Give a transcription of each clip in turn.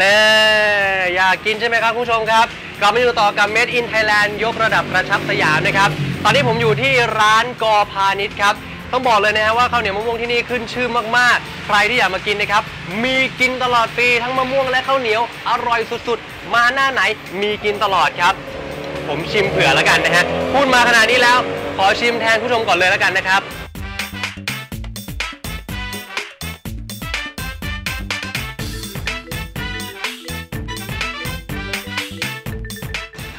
แน่อยากกินใช่ไหมครับคุณผู้ชมครับกลับมาอยู่ต่อกับ Made in Thailand ยกระดับกระชับสยามนะครับ ตอนนี้ผมอยู่ที่ร้านกอพาณิชย์ครับ ต้องบอกเลยนะฮะว่าข้าวเหนียวมะม่วงที่นี่ขึ้นชื่อมากๆ ใครที่อยากมากินนะครับ มีกินตลอดปีทั้งมะม่วงและข้าวเหนียวอร่อยสุดๆ มาหน้าไหนมีกินตลอดครับ ผมชิมเผื่อแล้วกันนะฮะพูดมาขนาดนี้แล้วขอชิมแทนผู้ชมก่อนเลยแล้วกันนะครับ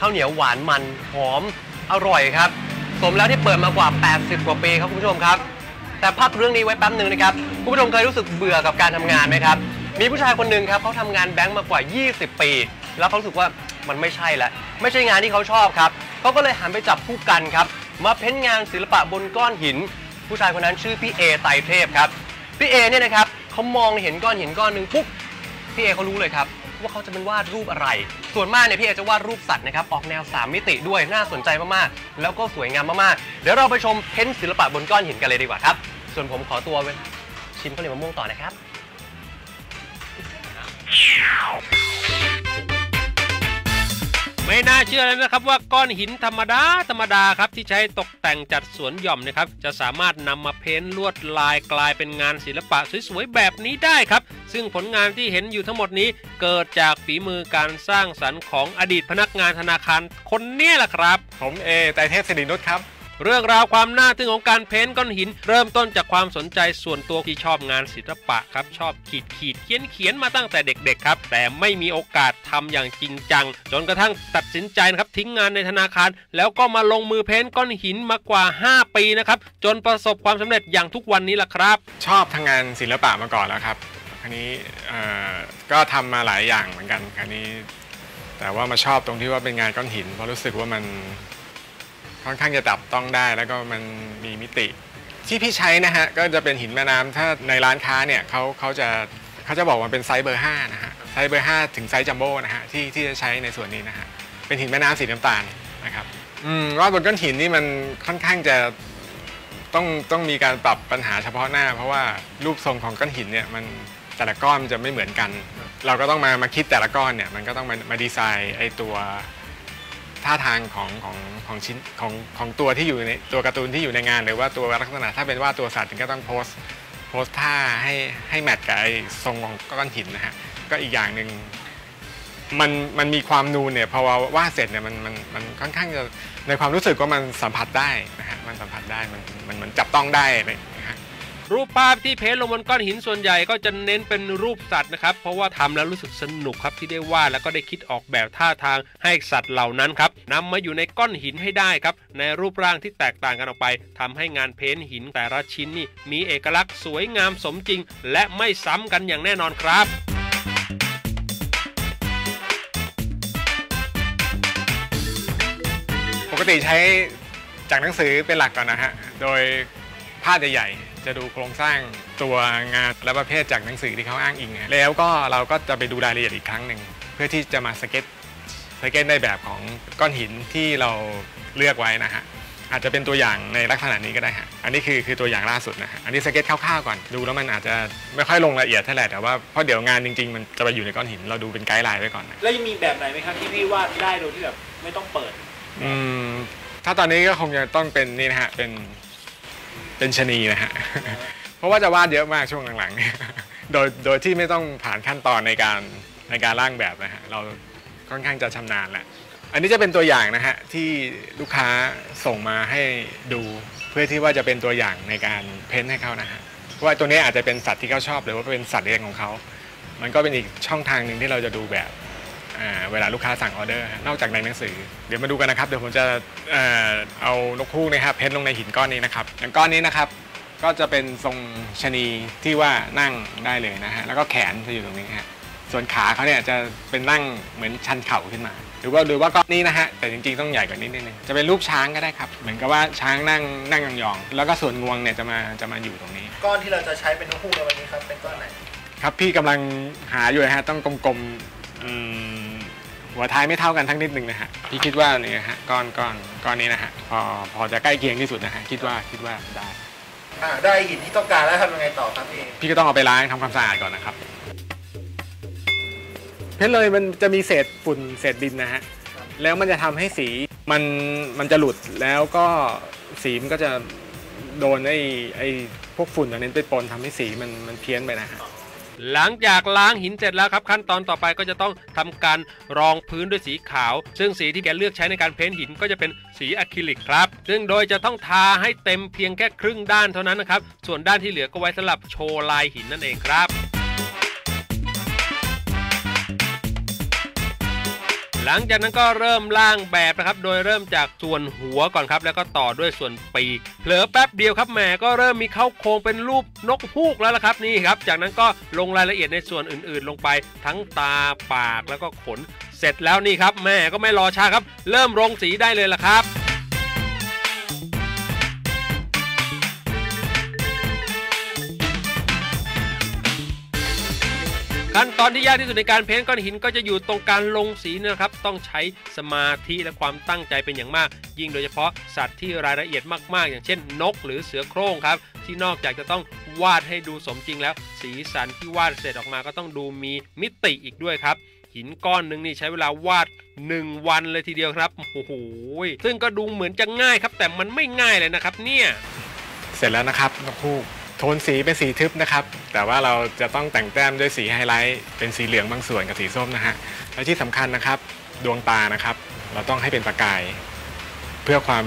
ข้าวเหนียวหวานมันหอมอร่อยครับ สมแล้วที่เปิดมากว่า 80 กว่าปีครับคุณผู้ชมครับ แต่พักเรื่องนี้ไว้แป๊บหนึ่งนะครับคุณผู้ชมเคยรู้สึกเบื่อกับการทำงานไหมครับ มีผู้ชายคนหนึ่งครับเขาทำงานแบงก์มากว่า 20 ปี แล้วเขารู้สึกว่ามันไม่ใช่แล้วไม่ใช่งานที่เขาชอบครับเขาก็เลยหันไปจับผู้กันครับมาเพ้นงานศิลปะบนก้อนหิน ผู้ชายคนนั้นชื่อพี่เอไตรเทพครับพี่เอเนี่ยนะครับเขามองเห็นก้อนหินก้อนหนึ่งปุ๊บพี่เอเขารู้เลยครับ ว่าเขาจะเป็นวาดรูปอะไร ส่วนมากเนี่ยพี่เอจะวาดรูปสัตว์นะครับออกแนว 3 มิติด้วยน่าสนใจมากๆ แล้วก็สวยงามมากๆ เดี๋ยวเราไปชมเพ้นท์ศิลปะบนก้อนหินกันเลยดีกว่าครับ ส่วนผมขอตัวไปชิมข้าวเหนียวมะม่วงต่อนะครับ ไม่น่าเชื่อเลยนะครับว่าก้อนหินธรรมดาธรรมดาครับที่ใช้ตกแต่งจัดสวนหย่อมนะครับจะสามารถนำมาเพ้นท์ลวดลายกลายเป็นงานศิลปะสวยๆแบบนี้ได้ครับ ซึ่งผลงานที่เห็นอยู่ทั้งหมดนี้ เกิดจากฝีมือการสร้างสรรค์ของอดีตพนักงานธนาคารคนนี้แหละครับ ผมเอไตรเทพสิรินุชครับ เรื่องราวความน่าทึ่งของการเพ้นก้อนหิน เริ่มต้นจากความสนใจส่วนตัวที่ชอบงานศิลปะครับ ชอบขีดขีดเขียนเขียนมาตั้งแต่เด็กๆครับ แต่ไม่มีโอกาสทำอย่างจริงจัง จนกระทั่งตัดสินใจนะครับทิ้งงานในธนาคาร แล้วก็มาลงมือเพ้นก้อนหินมากว่า 5 ปีนะครับจนประสบความสำเร็จอย่างทุกวันนี้แหละครับ ชอบทางงานศิลปะมาก่อนแล้วครับคราวนี้ก็ทำมาหลายอย่างเหมือนกันคราวนี้ แต่ว่ามาชอบตรงที่ว่าเป็นงานก้อนหินเพราะรู้สึกว่ามัน ค่อนข้างจะจับต้องได้แล้วก็มันมีมิติ ที่พี่ใช้นะฮะก็จะเป็นหินแม่น้ำถ้าในร้านค้าเนี่ยเขาเขาจะเขาจะบอกว่าเป็นไซส์เบอร์5นะฮะไซส์เบอร์5ถึงไซส์จัมโบ้นะฮะที่ที่จะใช้ในส่วนนี้นะฮะเป็นหินแม่น้ำสีน้ำตาลนะครับอืมวาดบนก้อนหินนี่มันค่อนข้างจะต้องต้องมีการปรับปัญหาเฉพาะหน้า เพราะว่ารูปทรงของก้อนหินเนี่ยมันแต่ละก้อนมันจะไม่เหมือนกัน เราก็ต้องมามาคิดแต่ละก้อนเนี่ยมันก็ต้องมามาดีไซน์ไอตัว ท่าทางของของของชิ้นของของตัวที่อยู่ในตัวการ์ตูนที่อยู่ในงาน หรือว่าตัวลักษณะถ้าเป็นว่าตัวสัตว์ก็ต้องโพสโพสท่าให้ให้แมทกับไอ้ทรงของก้อนหินนะฮะก็อีกอย่างหนึ่งมันมันมีความนูนเนี่ยพอวาดเสร็จเนี่ยมันมันมันค่อนข้างจะในความรู้สึกว่ามันสัมผัสได้นะฮะมันสัมผัสได้มันมันเหมือนจับต้องได้เงี้ย รูปภาพที่เพ้นท์ลงบนก้อนหินส่วนใหญ่ก็จะเน้นเป็นรูปสัตว์นะครับเพราะว่าทำแล้วรู้สึกสนุกครับที่ได้วาดแล้วก็ได้คิดออกแบบท่าทางให้สัตว์เหล่านั้นครับนำมาอยู่ในก้อนหินให้ได้ครับในรูปร่างที่แตกต่างกันออกไปทำให้งานเพ้นท์หินแต่ละชิ้นนี่มีเอกลักษณ์สวยงามสมจริง และไม่ซ้ำกันอย่างแน่นอนครับปกติใช้จากหนังสือเป็นหลักก่อนนะฮะ โดยภาพใหญ่ จะดูโครงสร้างตัวงานและประเภทจากหนังสือที่เขาอ้างอิงอะแล้วก็เราก็จะไปดูรายละเอียดอีกครั้งหนึ่งเพื่อที่จะมาสเก็ตสเก็ตในแบบของก้อนหินที่เราเลือกไว้นะฮะอาจจะเป็นตัวอย่างในลักษณะนี้ก็ได้ฮะอันนี้คือคือตัวอย่างล่าสุดนะฮะอันนี้สเก็ตคร่าวๆก่อนดูแล้วมันอาจจะไม่ค่อยลงรายละเอียดเท่าไหร่แต่ว่าเพราะเดี๋ยวงานจริงๆ มันจะไปอยู่ในก้อนหินเราดูเป็นไกด์ไลน์ไว้ก่อนนะแล้วยังมีแบบไหนไหมครับที่พี่วาดได้โดยที่แบบไม่ต้องเปิด อืมถ้าตอนนี้ก็คงจะต้องเป็นนี่นะฮะเป็น เป็นชะนีนะฮะ เพราะว่าจะวาดเยอะมากช่วงหลังๆเนี่ยโดยโดยที่ไม่ต้องผ่านขั้นตอนในการในการร่างแบบนะฮะ เราค่อนข้างจะชำนาญแหละ อันนี้จะเป็นตัวอย่างนะฮะที่ลูกค้าส่งมาให้ดูเพื่อที่ว่าจะเป็นตัวอย่างในการเพ้นให้เขานะฮะว่าตัวนี้อาจจะเป็นสัตว์ที่เขาชอบหรือว่าเป็นสัตว์เลี้ยงของเขา มันก็เป็นอีกช่องทางหนึ่งที่เราจะดูแบบ เวลาลูกค้าสั่งออเดอร์ฮะนอกจากในหนังสือ เดี๋ยวมาดูกันนะครับเดี๋ยวผมจะเอ่อเอานกฮูกนะครับเพ้นท์ลงในหินก้อนนี้นะครับอย่างก้อนนี้นะครับก็จะเป็นทรงชะนีที่ว่านั่งได้เลยนะฮะแล้วก็แขนจะอยู่ตรงนี้ฮะส่วนขาเขาเนี่ยจะเป็นนั่งเหมือนชันเข่าขึ้นมา หรือว่าหรือว่าก้อนนี้นะฮะแต่จริงๆต้องใหญ่กว่านี้นิดนึงจะเป็นรูปช้างก็ได้ครับ เหมือนกับว่าช้างนั่งนั่งยองๆแล้วก็ส่วนงวงเนี่ยจะมาจะมาอยู่ตรงนี้ ก้อนที่เราจะใช้เป็นนกฮูกในวันนี้ครับเป็นก้อนไหนครับพี่กำลังหาอยู่นะฮะต้องกลมๆอืม หัวท้ายไม่เท่ากันทั้งนิดนึงนะฮะพี่คิดว่าเนี่ยฮะก้อนก้อนก้อนนี้นะฮะพอพอจะใกล้เคียงที่สุดนะฮะคิดว่าคิดว่าได้อ่าได้หินที่ต้องการแล้วทำยังไงต่อครับพี่พี่ก็ต้องเอาไปล้างทำความสะอาดก่อนนะครับ เพชรเลยมันจะมีเศษฝุ่นเศษดินนะฮะแล้วมันจะทำให้สีมันมันจะหลุดแล้วก็สีมันก็จะโดนไอ้ไอ้พวกฝุ่นอันนี้ไปปนทำให้สีมันมันเพี้ยนไปนะฮะ หลังจากล้างหินเสร็จแล้วครับขั้นตอนต่อไปก็จะต้องทำการรองพื้นด้วยสีขาว ซึ่งสีที่แกเลือกใช้ในการเพ้นหินก็จะเป็นสีอะคริลิกครับ ซึ่งโดยจะต้องทาให้เต็มเพียงแค่ครึ่งด้านเท่านั้นนะครับ ส่วนด้านที่เหลือก็ไว้สำหรับโชว์ลายหินนั่นเองครับ ลังจากนั้นก็เริ่มล่างแบบนะครับ โดยเริ่มจากส่วนหัวก่อนครับ แล้วก็ต่อด้วยส่วนปีก เผลอแป๊บเดียวครับแหมก็เริ่มมีเข้าโครงเป็นรูปนกฮูกแล้วละครับนี่ครับ จากนั้นก็ลงรายละเอียดในส่วนอื่นๆ ลงไปทั้งตาปากแล้วก็ขน เสร็จแล้วนี่ครับแม่ก็ไม่รอช้าครับ เริ่มลงสีได้เลยละครับ ขั้นตอนที่ยากที่สุดในการเพ้นก้อนหินก็จะอยู่ตรงการลงสีนะครับ ต้องใช้สมาธิและความตั้งใจเป็นอย่างมาก ยิ่งโดยเฉพาะสัตว์ที่รายละเอียดมากๆ อย่างเช่น นกหรือเสือโคร่งครับ ที่นอกจากจะต้องวาดให้ดูสมจริงแล้ว สีสันที่วาดเสร็จออกมาก็ต้องดูมีมิติอีกด้วยครับหินก้อนหนึ่งนี่ใช้เวลาวาด 1 วันเลยทีเดียวครับโอ้โหซึ่งก็ดูเหมือนจะง่ายครับ แต่มันไม่ง่ายเลยนะครับ เนี่ย เสร็จแล้วนะครับนกฮูก ทนสีเป็นสีทึบนะครับ แต่ว่าเราจะต้องแต่งแต้มด้วยสีไฮไลท์เป็นสีเหลืองบางส่วนกับสีส้มนะฮะและที่สำคัญนะครับ ดวงตานะครับ เราต้องให้เป็นประกาย เพื่อความ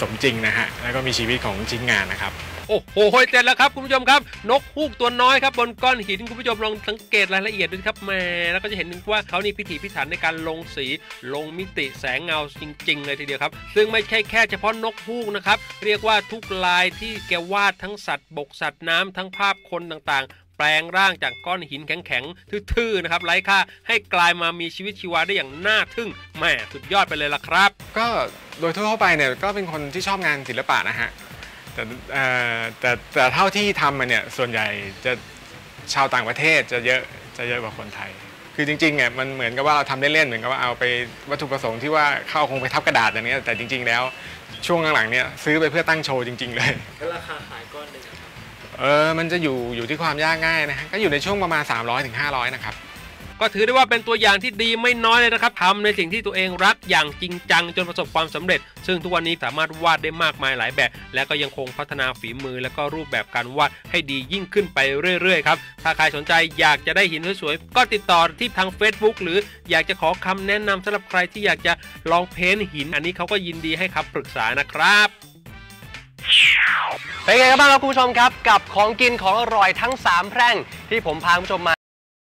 สมจริงนะฮะแล้วก็มีชีวิตของชิ้นงานนะครับ โอ้โหเสร็จแล้วครับคุณผู้ชมครับ นกฮูกตัวน้อยครับบนก้อนหินคุณผู้ชมลองสังเกตรายละเอียดดูครับแม่แล้วก็จะเห็นว่าเขานี่พิถีพิถันในการลงสีลงมิติแสงเงาจริง ๆ เลยทีเดียวครับ ซึ่งไม่ใช่แค่เฉพาะนกฮูกนะครับเรียกว่าทุกลายที่แกวาดทั้งสัตว์บกสัตว์น้ำทั้งภาพคนต่างๆแปลงร่างจากก้อนหินแข็งๆ ทื่อๆ นะครับไร้ค่าให้กลายมามีชีวิตชีวาได้อย่างน่าทึ่งแม่สุดยอดไปเลยล่ะครับ ก็โดยทั่วๆไปเนี่ยก็เป็นคนที่ชอบงานศิลปะนะฮะ แต่เอ่อแต่แต่เท่าที่ทำมาเนี่ยส่วนใหญ่จะชาวต่างประเทศจะเยอะจะเยอะกว่าคนไทย คือจริงๆเนี่ยมันเหมือนกับว่าเราทำเล่นๆเหมือนกับว่าเอาไปวัตถุประสงค์ที่ว่าเข้าคงไปทับกระดาษอย่างเนี้ยแต่จริง ๆ แล้วช่วงหลังๆเนี่ยซื้อไปเพื่อตั้งโชว์จริง ๆ เลยแล้วราคาขายก้อนหนึ่งอะครับเออมันจะอยู่อยู่ที่ความยากง่ายนะฮะก็อยู่ในช่วงประมาณ 300-500ถึง500นะครับ ก็ถือได้ว่าเป็นตัวอย่างที่ดีไม่น้อยเลยนะครับทำในสิ่งที่ตัวเองรักอย่างจริงจังจนประสบความสำเร็จ ซึ่งทุกวันนี้สามารถวาดได้มากมายหลายแบบ และก็ยังคงพัฒนาฝีมือ และก็รูปแบบการวาดให้ดียิ่งขึ้นไปเรื่อยๆครับถ้าใครสนใจอยากจะได้หินสวยๆก็ติดต่อที่ทาง Facebook หรืออยากจะขอคำแนะนำสำหรับใครที่อยากจะลองเพ้นหิน อันนี้เขาก็ยินดีให้คำปรึกษานะครับเป็นไงกันบ้างครับคุณผู้ชมครับ กับของกินของอร่อยทั้ง 3 แพร่งที่ผมพาคุณผู้ชมมา